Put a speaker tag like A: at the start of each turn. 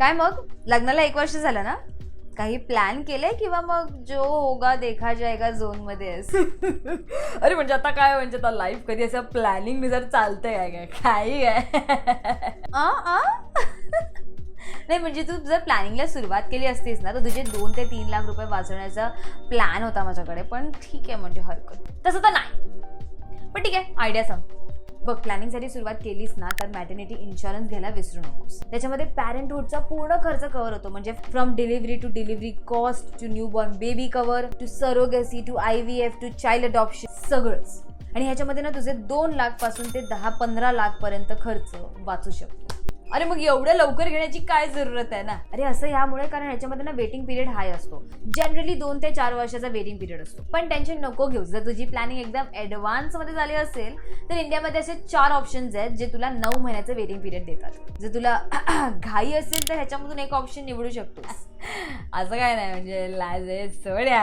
A: काय मग? लग्नाला एक वर्ष झालं ना? काही प्लॅन केलंय किंवा मग जो होगा देखा जाएगा झोनमध्ये
B: अरे म्हणजे आता काय म्हणजे आता लाईफ कधी असं प्लॅनिंग जर चालतंय काय काय काही काय
A: आ, आ? नाही म्हणजे तू जर प्लॅनिंगला सुरुवात केली असतीस ना तर तुझे दोन ते तीन लाख रुपये वाचवण्याचा प्लॅन होता माझ्याकडे पण ठीक आहे म्हणजे हरकत. तसं तर नाही. पण ठीक आहे आयडिया सांग. बघ प्लॅनिंगसाठी सुरुवात केलीस ना तर मॅटर्निटी इन्शुरन्स घ्यायला विसरू नकोस. त्याच्यामध्ये पॅरेंटहूडचा पूर्ण खर्च कव्हर होतो. म्हणजे from delivery to delivery cost to new born baby cover to surrogacy to I V F to child adoption सगळंच. आणि ह्याच्यामध्ये ना तुझे दोन लाखपासून ते दहा पंधरा लाख पर्यंत खर्च वाचू शकतो.
B: अरे मग एवढ्या लवकर घेण्याची काय जरूरत आहे ना?
A: अरे असं यामुळे कारण ह्याच्यामध्ये ना वेटिंग पिरियड हाय असतो. जनरली दोन ते चार वर्षाचा वेटिंग पिरियड असतो. पण टेन्शन नको घेऊ. जर तुझी प्लॅनिंग एकदम ऍडव्हान्समध्ये झाली असेल तर इंडियामध्ये असे चार ऑप्शन्स आहेत जे तुला नऊ महिन्याचं वेटिंग पिरियड देतात. जर तुला घाई असेल तर ह्याच्यामधून एक ऑप्शन निवडू शकतो
B: असं काय नाही म्हणजे लाज आहे. सोड यार.